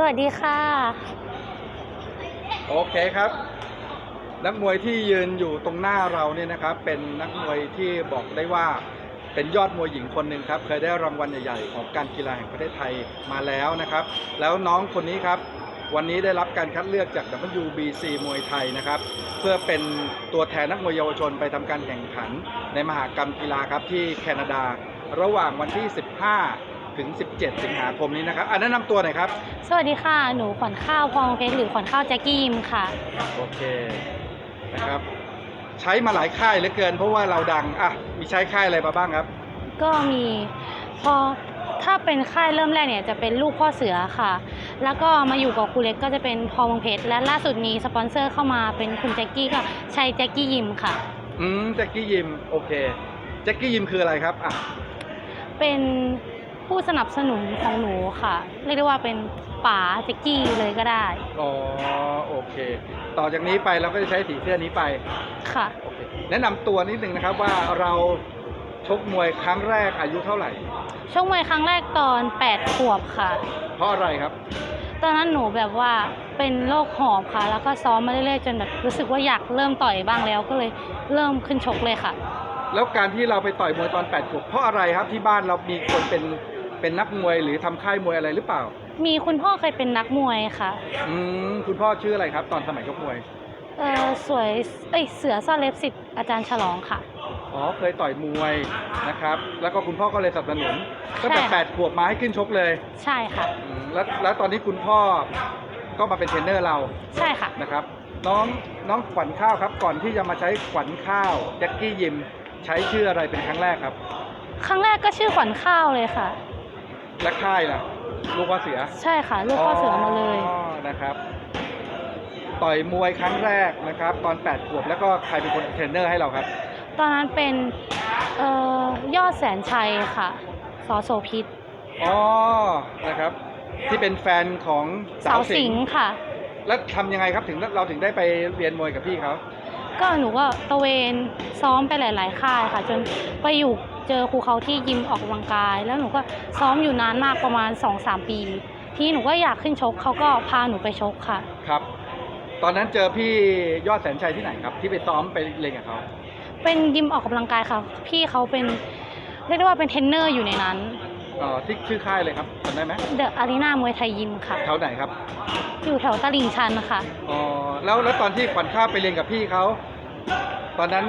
สวัสดีค่ะ โอเคครับ นักมวยที่ยืนอยู่ตรงหน้าเราเนี่ยนะครับ เป็นนักมวยที่บอกได้ว่าเป็นยอดมวยหญิงคนหนึ่งครับ เคยได้รางวัลใหญ่ๆของการกีฬาแห่งประเทศไทยมาแล้วนะครับ แล้วน้องคนนี้ครับวันนี้ได้รับการคัดเลือกจาก WBC มวยไทยนะครับ เพื่อเป็นตัวแทนนักมวยเยาวชนไปทำการแข่งขันในมหากรรมกีฬาครับที่แคนาดา ระหว่างวันที่ 15 ถึง 17 สิงหาคมนี้นะครับอันแนะนำตัวหน่อยครับสวัสดีค่ะ หนูขวัญข้าวพองเพชรหรือขวัญข้าวแจ็กกี้ยิมค่ะ โอเคนะครับใช้มาหลายค่ายเหลือเกิน เพราะว่าเราดังอะมีใช้ค่ายอะไรมาบ้างครับ ก็มีพอถ้าเป็นค่ายเริ่มแรกเนี่ยจะเป็นลูกพ่อเสือค่ะ แล้วก็มาอยู่กับครูเล็กก็จะเป็นพอวงเพชร และล่าสุดมีสปอนเซอร์เข้ามาเป็นคุณแจ็กกี้ก็ชัยแจ็กกี้ยิมค่ะ อืมแจ็คกี้ยิมโอเคแจ็คกี้ยิมคืออะไรครับอะเป็น ผู้สนับสนุนของหนูค่ะ เรียกได้ว่าเป็นป๋าแจ็กกี้เลยก็ได้ อ๋อโอเค ต่อจากนี้ไปเราก็จะใช้สีเสื้อนี้ไป ค่ะโอเคแนะนำตัวนิดนึงนะครับว่าเราชกมวยครั้งแรกอายุเท่าไหร่ช่วงมวยครั้งแรกตอน 8 ขวบค่ะ เพราะอะไรครับ ตอนนั้นหนูแบบว่าเป็นโรคหอบค่ะ แล้วก็ซ้อมมาเรื่อยๆจนแบบรู้สึกว่าอยากเริ่มต่อยบ้างแล้วก็เลยเริ่มขึ้นชกเลยค่ะ แล้วการที่เราไปต่อยมวยตอน8ขวบเพราะอะไรครับที่บ้านเรามีคนเป็น เป็นนักมวยหรือทำค่ายมวยอะไรหรือเปล่า มีคุณพ่อเคยเป็นนักมวยค่ะ อืมคุณพ่อชื่ออะไรครับ ตอนสมัยชกมวย เออสวย เอ้ย เสือซ่อนเล็บสิทธิ์อาจารย์ฉลองค่ะ อ๋อเคยต่อยมวยนะครับ แล้วก็คุณพ่อก็เลยสนับสนุนตั้งแต่ใช่ค่ะแปดขวบมาให้ขึ้นชกเลยใช่ค่ะ อืมแล้วแล้วตอนนี้คุณพ่อก็มาเป็นเทรนเนอร์เราใช่ค่ะ นะครับ น้องน้องขวัญข้าวครับ ก่อนที่จะมาใช้ขวัญข้าวแจ็คกี้ยิมใช้ชื่ออะไรเป็นครั้งแรกครับ ครั้งแรกก็ชื่อขวัญข้าวเลยค่ะ และค่ายล่ะ ลูกว่าเสือใช่ค่ะ ลูกพ่อเสือมาเลย อ๋อนะครับ ต่อยมวยครั้งแรกนะครับ ตอน8ขวบแล้วก็ใครเป็นคนเทรนเนอร์ให้เราครับ ตอนนั้นเป็นเอ่อยอดแสนชัยค่ะสอโสพิษอ๋อ นะครับ ที่เป็นแฟนของสาสาววสิสิงงห์ห์ค่ะ แล้วทำยังไงครับถึงเราถึงได้ไปเรียนมวยกับพี่เขา ก็หนูก็ตระเวนซ้อมไปหลาย ๆ ค่ายค่ะ จนไปอยู่ เจอครูเขาที่ยิมออกกำลังกาย แล้วหนูก็ซ้อมอยู่นานมากประมาณ 2-3 ปี ทีนี้หนูก็อยากขึ้นชกเขาก็พาหนูไปชกค่ะ ครับ ตอนนั้นเจอพี่ยอดแสนชัยที่ไหนครับ ที่ไปซ้อมไปเรียนกับเขาเป็นยิมออกกำลังกายค่ะ พี่เขาเป็นเรียกได้ว่าเป็นเทรนเนอร์อยู่ในนั้น เอ่อที่ชื่อค่ายเลยครับจำได้ไหมเดอะอารีนามวยไทยยิมค่ะ แถวไหนครับอยู่แถวตลิ่งชันค่ะ อ๋อแล้วแล้วตอนที่ขวัญข้าวไปเรียนกับพี่เขาตอนนั้น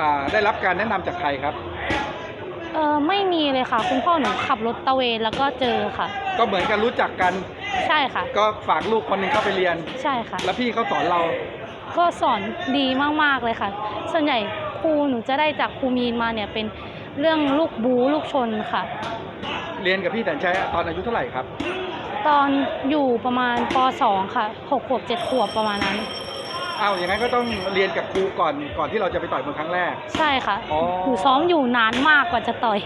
อ่าได้รับการแนะนำจากใครครับเออไม่มีเลยค่ะ คุณพ่อหนูขับรถตระเวนแล้วก็เจอค่ะ ก็เหมือนกันรู้จักกัน ใช่ค่ะ ก็ฝากลูกคนหนึ่งเข้าไปเรียน ใช่ค่ะ แล้วพี่เขาสอนเรา ก็สอนดีมากๆเลยค่ะ ส่วนใหญ่ครูหนูจะได้จากครูมีนมาเนี่ยเป็นเรื่องลูกบูลูกชนค่ะ เรียนกับพี่แสนชัยตอนอายุเท่าไหร่ครับ ตอนอยู่ประมาณป .2 ค่ะ6ขวบ7ขวบประมาณนั้น อ้าวอย่างนั้นก็ต้องเรียนกับครูก่อนก่อนที่เราจะไปต่อยมวยครั้งแรก ใช่ค่ะอ๋อ หนูซ้อมอยู่นานมากกว่าจะต่อย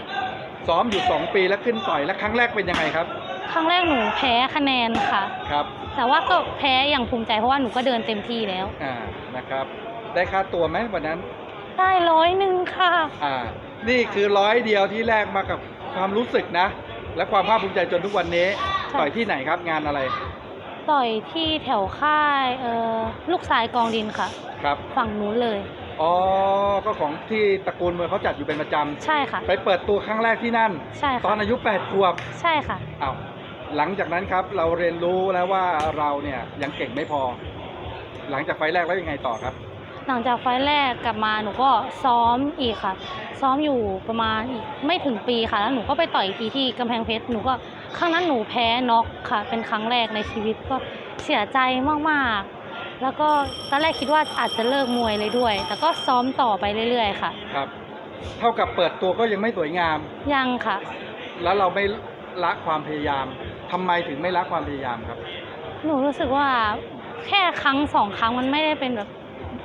ซ้อมอยู่ 2 ปีแล้วขึ้นต่อยแล้วครั้งแรกเป็นยังไงครับครั้งแรกหนูแพ้คะแนนค่ะ ครับแต่ว่าก็แพ้อย่างภูมิใจเพราะว่าหนูก็เดินเต็มที่แล้ว อ่านะครับ ได้ค่าตัวไหมวันนั้น ได้ร้อยหนึ่งค่ะ อ่า นี่คือร้อยเดียวที่แลกมากับความรู้สึกนะ และความภาคภูมิใจจนทุกวันนี้ ค่ะ ต่อยที่ไหนครับงานอะไร ต่อยที่แถวค่ายเอ่อลูกทรายกองดินค่ะ ครับฝั่งนู้นเลย อ๋อก็ของที่ตระกูลมวยเขาจัดอยู่เป็นประจใช่ค่ะำไปเปิดตัวครั้งแรกที่นั่น ใช่ตค่ะอนอายุ8ขวบใช่ค่ะ อ้าวหลังจากนั้นครับเราเรียนรู้แล้วว่าเราเนี่ยยังเก่งไม่พอ หลังจากไฟล์แรกแล้วยังไงต่อครับ หลังจากไฟล์แรกกลับมาหนูก็ซ้อมอีกค่ะ ซ้อมอยู่ประมาณอีกไม่ถึงปีค่ะ แล้วหนูก็ไปต่อยอีกทีที่กำแพงเพชรหนูก็ ครั้งนั้นหนูแพ้น็อกค่ะ เป็นครั้งแรกในชีวิตก็เสียใจมากๆ แล้วก็ตอนแรกคิดว่าอาจจะเลิกมวยเลยด้วย แต่ก็ซ้อมต่อไปเรื่อยๆ ค่ะ ครับ เท่ากับเปิดตัวก็ยังไม่สวยงาม ยังค่ะ แล้วเราไม่ละความพยายามทำไมถึงไม่ละความพยายามครับ หนูรู้สึกว่าแค่ครั้งสองครั้งมันไม่ได้เป็นแบบ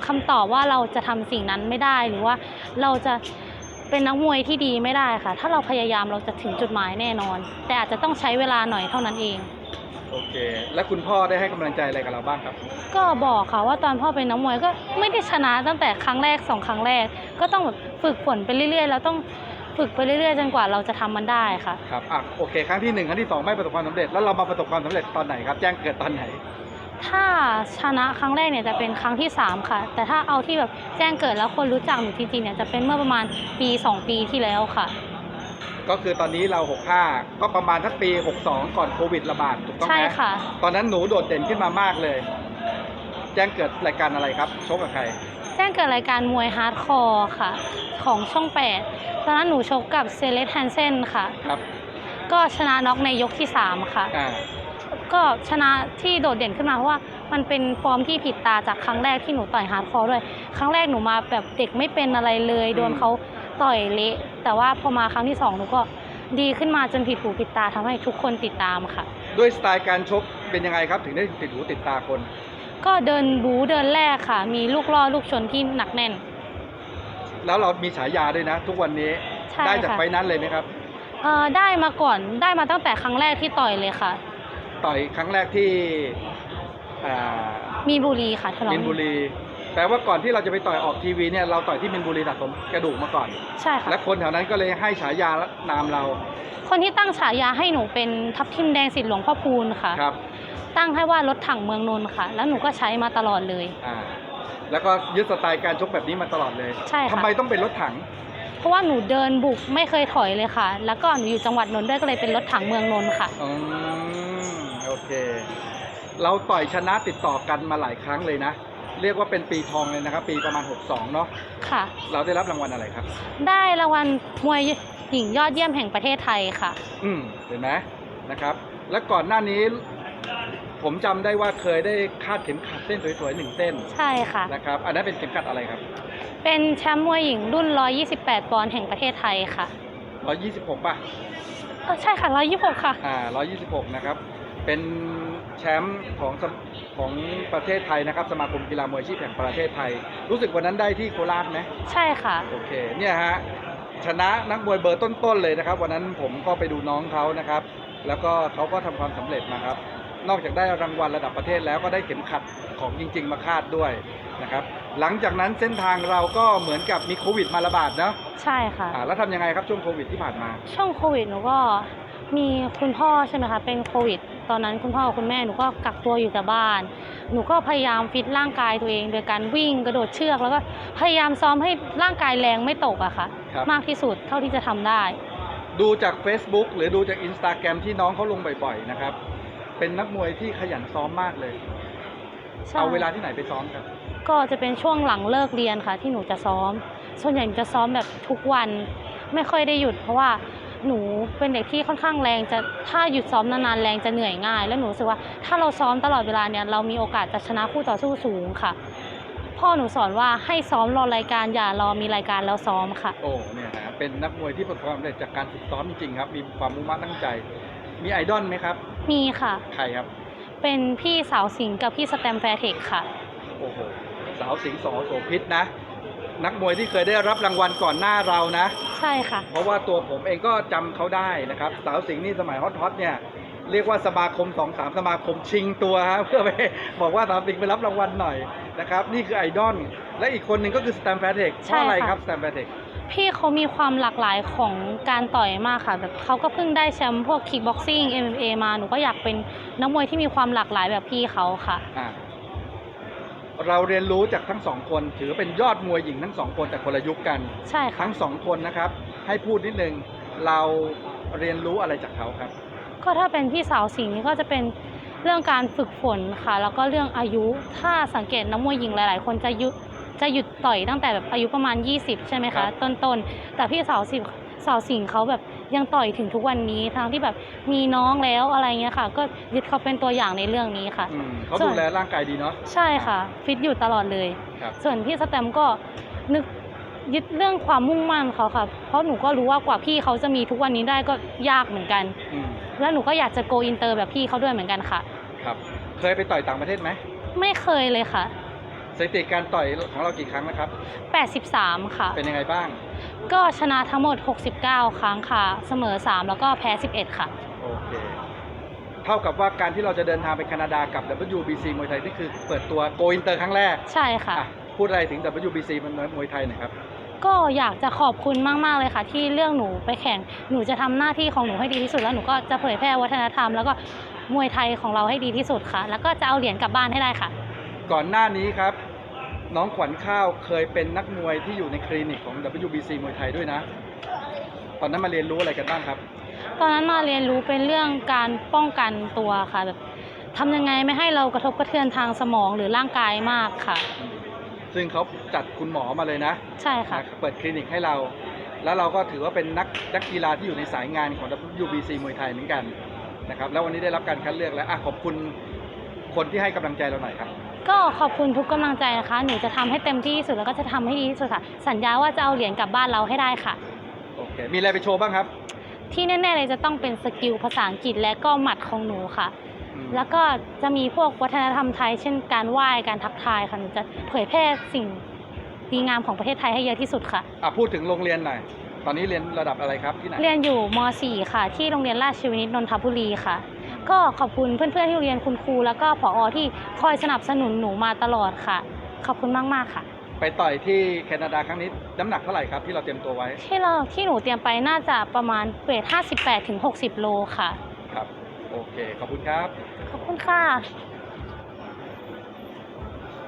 คำตอบว่าเราจะทำสิ่งนั้นไม่ได้หรือว่าเราจะ เป็นนักมวยที่ดีไม่ได้ค่ะ ถ้าเราพยายามเราจะถึงจุดหมายแน่นอน แต่อาจจะต้องใช้เวลาหน่อยเท่านั้นเอง โอเค แล้วคุณพ่อได้ให้กำลังใจอะไรกับเราบ้างครับ ก็บอกค่ะว่าตอนพ่อเป็นนักมวยก็ไม่ได้ชนะตั้งแต่ครั้งแรกสองครั้งแรก ก็ต้องแบบฝึกฝนไปเรื่อยๆ แล้วต้องฝึกไปเรื่อยๆ จนกว่าเราจะทำมันได้ค่ะ ครับอะโอเค ครั้งที่หนึ่งครั้งที่สองไม่ประสบความสำเร็จ แล้วเรามาประสบความสำเร็จตอนไหนครับ แจ้งเกิดตอนไหน ถ้าชนะครั้งแรกเนี่ยจะเป็นครั้งที่ 3 ค่ะ แต่ถ้าเอาที่แบบแจ้งเกิดแล้วคนรู้จักหนูจริงๆเนี่ยจะเป็นเมื่อประมาณปี 2 ปีที่แล้วค่ะ ก็คือตอนนี้เรา 65 ก็ประมาณทักปี 62 ก่อนโควิดระบาดถูกต้องไหมใช่ค่ะ ตอนนั้นหนูโดดเด่นขึ้นมามากเลย แจ้งเกิดรายการอะไรครับชกกับใคร แจ้งเกิดรายการมวยฮาร์ดคอร์ค่ะ ของช่อง 8 ตอนนั้นหนูชกกับเซเลสแฮนเซนค่ะ ครับ ก็ชนะน็อกในยกที่ 3 ค่ะ อ่า ก็ชนะที่โดดเด่นขึ้นมาเพราะว่ามันเป็นฟอร์มที่ผิดตาจากครั้งแรกที่หนูต่อยฮาร์ดคอร์ด้วย ครั้งแรกหนูมาแบบเด็กไม่เป็นอะไรเลยอืมโดนเขาต่อยเละ แต่ว่าพอมาครั้งที่สองหนูก็ดีขึ้นมาจนผิดหูผิดตาทำให้ทุกคนติดตามค่ะ ด้วยสไตล์การชกเป็นยังไงครับถึงได้ติดหูติดตาคน ก็เดินบูเดินแรกค่ะ มีลูกล่อลูกชนที่หนักแน่น แล้วเรามีฉายาด้วยนะ ทุกวันนี้ใช่ได้จากค่ะไฟล์นั้นเลยไหมครับเอ่อได้มาก่อนได้มาตั้งแต่ครั้งแรกที่ต่อยเลยค่ะ ต่อยครั้งแรกที่อ่ามีนบุรีค่ะทะเลาะมินบุรีแปลว่าก่อนที่เราจะไปต่อยออกทีวีเนี่ยเราต่อยที่มินบุรีสะสมกระดูกมาก่อน ใช่ค่ะ และคนแถวนั้นก็เลยให้ฉายานามเราคนที่ตั้งฉายาให้หนูเป็นทับทิมแดงสิทธิ์หลวงพ่อพูนค่ะ ครับตั้งให้ว่ารถถังเมืองนนท์ค่ะ แล้วหนูก็ใช้มาตลอดเลย อ่าแล้วก็ยึดสไตล์การชกแบบนี้มาตลอดเลยใช่ค่ะ ทำไมต้องเป็นรถถังเพราะว่าหนูเดินบุกไม่เคยถอยเลยค่ะ แล้วก็หนูอยู่จังหวัดนนท์ด้วยก็เลยเป็นรถถังเมืองนนท์ค่ะ อืมโอ เค เราต่อยชนะติดต่อกันมาหลายครั้งเลยนะ เรียกว่าเป็นปีทองเลยนะครับ ปีประมาณ 62 เนาะค่ะ เราได้รับรางวัลอะไรครับ ได้รางวัลมวยหญิงยอดเยี่ยมแห่งประเทศไทยค่ะ อืมเห็นไหมนะครับ แล้วก่อนหน้านี้ผมจำได้ว่าเคยได้คาดเข็มขัดเส้นสวยๆหนึ่งเส้นใช่ค่ะ นะครับ อันนั้นเป็นเข็มขัดอะไรครับเป็นแชมป์มวยหญิงรุ่น 128 ปอนด์แห่งประเทศไทยค่ะ126ป่ะ เออใช่ค่ะ 126 ค่ะ อ่า126 นะครับ เป็นแชมป์ของสมของประเทศไทยนะครับ สมาคมกีฬามวยอาชีพแห่งประเทศไทย รู้สึกวันนั้นได้ที่โคราชไหมใช่ค่ะ โอเคเนี่ยฮะชนะนักมวยเบอร์ต้นๆเลยนะครับ วันนั้นผมก็ไปดูน้องเขานะครับ แล้วก็เขาก็ทำความสำเร็จนะครับ นอกจากได้รางวัลระดับประเทศแล้วก็ได้เข็มขัดของจริง ๆ มาคาดด้วยนะครับ หลังจากนั้นเส้นทางเราก็เหมือนกับมีโควิดมาระบาดเนาะใช่ค่ะอ่าแล้วทำยังไงครับช่วงโควิดที่ผ่านมา ช่วงโควิดหนูก็ มีคุณพ่อใช่ไหมคะเป็นโควิด ตอนนั้นคุณพ่อกับคุณแม่หนูก็กักตัวอยู่แต่บ้าน หนูก็พยายามฟิตร่างกายตัวเองโดยการวิ่งกระโดดเชือกแล้วก็พยายามซ้อมให้ร่างกายแรงไม่ตกอะค่ะ ครับ มากที่สุดเท่าที่จะทำได้ ดูจาก Facebook หรือดูจาก Instagram ที่น้องเขาลงบ่อยๆนะครับ เป็นนักมวยที่ขยันซ้อมมากเลย ใช่เอาเวลาที่ไหนไปซ้อมครับ ก็จะเป็นช่วงหลังเลิกเรียนค่ะ ที่หนูจะซ้อม ส่วนใหญ่หนูจะซ้อมแบบทุกวัน ไม่ค่อยได้หยุด เพราะว่า หนูเป็นเด็กที่ค่อนข้างแรงจะถ้าหยุดซ้อมนานๆแรงจะเหนื่อยง่าย แล้วหนูรู้สึกว่าถ้าเราซ้อมตลอดเวลาเนี่ยเรามีโอกาสจะชนะคู่ต่อสู้สูงค่ะ พ่อหนูสอนว่าให้ซ้อมรอรายการอย่ารอมีรายการแล้วซ้อมค่ะ โอ้เนี่ยฮะเป็นนักมวยที่ประสบความสำเร็จจากการฝึกซ้อมจริงๆครับ มีความมุ่งมั่นตั้งใจ มีไอดอลไหมครับ มีค่ะ ใครครับ เป็นพี่สาวสิงห์กับพี่สแตมแฟร์เทคค่ะ โอ้โหสาวสิงห์สอโสพิษนะ นักมวยที่เคยได้รับรางวัลก่อนหน้าเรานะ ใช่ค่ะ เพราะว่าตัวผมเองก็จำเขาได้นะครับ สาวสิงห์นี่สมัยฮอตฮอตเนี่ย เรียกว่าสมาคมสองสามสมาคมชิงตัวฮะเพื่อไป บอกว่าสาวสิงห์ไปรับรางวัลหน่อยนะครับ นี่คือไอดอลและอีกคนหนึ่งก็คือสแตมแฟร์เทคเพใช่ราะอะไรค่ะ ครับสแตมแฟร์เทคพี่เขามีความหลากหลายของการต่อยมากค่ะแบบเขาก็เพิ่งได้แชมป์พวกคิกบ็อกซิ่ง MMA มาหนูก็อยากเป็นนักมวยที่มีความหลากหลายแบบพี่เขาค่ะ อ่า เราเรียนรู้จากทั้งสองคน ถือเป็นยอดมวยหญิงทั้งสองคนแต่คนละยุคกัน ใช่ค่ะทั้งสองคนนะครับ ให้พูดนิดนึงเราเรียนรู้อะไรจากเขาครับ ก็ถ้าเป็นพี่สาวสิงห์นี่ก็จะเป็นเรื่องการฝึกฝนค่ะ แล้วก็เรื่องอายุถ้าสังเกตนักมวยหญิงหลาย ๆ คนจะยุจะหยุดต่อยตั้งแต่แบบอายุประมาณ 20 ใช่ไหมครัคะ บ ต้นๆแต่พี่สาวสิงห์สาวสิงห์เขาแบบ ยังต่อยถึงทุกวันนี้ทั้งที่แบบมีน้องแล้วอะไรเงี้ยค่ะ ก็ยึดเขาเป็นตัวอย่างในเรื่องนี้ค่ะ อืมเขาส่วนดูแลร่างกายดีเนาะ ใช่ค่ะ ฟิตอยู่ตลอดเลย ครับ ส่วนพี่สแตมก็นึกยึดเรื่องความมุ่งมั่นเขาค่ะ เพราะหนูก็รู้ว่ากว่าพี่เขาจะมีทุกวันนี้ได้ก็ยากเหมือนกัน อืมแล้วหนูก็อยากจะโกอินเตอร์แบบพี่เขาด้วยเหมือนกันค่ะ ครับ เคยไปต่อยต่างประเทศไหมไม่เคยเลยค่ะ สถิติการต่อยของเรากี่ครั้งนะครับ 83 ค่ะ เป็นยังไงบ้าง ก็ชนะทั้งหมด 69 ครั้งค่ะ เสมอ 3 แล้วก็แพ้ 11 ค่ะ โอเค เท่ากับว่าการที่เราจะเดินทางไปแคนาดากับ WBC มวยไทยนี่คือเปิดตัวโกอินเตอร์ครั้งแรกใช่ค่ะ อะ พูดอะไรถึง WBC มันมวยไทยหน่อยครับ ก็อยากจะขอบคุณมาก ๆ เลยค่ะ ที่เรื่องหนูไปแข่ง หนูจะทำหน้าที่ของหนูให้ดีที่สุดแล้วหนูก็จะเผยแพร่วัฒนธรรม แล้วก็มวยไทยของเราให้ดีที่สุดค่ะ แล้วก็จะเอาเหรียญกลับบ้านให้ได้ค่ะ ก่อนหน้านี้ครับ น้องขวัญข้าวเคยเป็นนักมวยที่อยู่ในคลินิกของ WBC มวยไทยด้วยนะ ตอนนั้นมาเรียนรู้อะไรกันบ้างครับ ตอนนั้นมาเรียนรู้เป็นเรื่องการป้องกันตัวค่ะแบบทำยังไงไม่ให้เรากระทบกระเทือนทางสมองหรือร่างกายมากค่ะ ซึ่งเขาจัดคุณหมอมาเลยนะใช่ค่ะนะเปิดคลินิกให้เรา แล้วเราก็ถือว่าเป็นนักนักกีฬาที่อยู่ในสายงานของ WBC มวยไทยเหมือนกันนะครับ แล้ววันนี้ได้รับการคัดเลือกแล้วอะขอบคุณคนที่ให้กำลังใจเราหน่อยครับ ก็ขอบคุณทุกกำลังใจนะคะ หนูจะทำให้เต็มที่ที่สุดแล้วก็จะทำให้ดีที่สุดค่ะ สัญญาว่าจะเอาเหรียญกลับบ้านเราให้ได้ค่ะ โอเค มีอะไรไปโชว์บ้างครับ ที่แน่ๆเลยจะต้องเป็นสกิลภาษาอังกฤษและก็หมัดของหนูค่ะอืมแล้วก็จะมีพวกวัฒนธรรมไทย เช่น การไหว้ การทักทายค่ะ หนูจะเผยแพร่สิ่งดีงามของประเทศไทยให้เยอะที่สุดค่ะ อะพูดถึงโรงเรียนหน่อย ตอนนี้เรียนระดับอะไรครับที่ไหน เรียนอยู่ม .4 ค่ะ ที่โรงเรียนราชวินิตนนทบุรีค่ะ ก็ขอบคุณเพื่อนๆที่โรงเรียนคุณครูแล้วก็ผอที่คอยสนับสนุนหนูมาตลอดค่ะ ขอบคุณมากๆค่ะ ไปต่อยที่แคนาดาครั้งนี้น้ำหนักเท่าไหร่ครับที่เราเตรียมตัวไว้ที่เราที่หนูเตรียมไปน่าจะประมาณเวท58ถึง60 โลค่ะ ครับ โอเค ขอบคุณครับ ขอบคุณค่ะ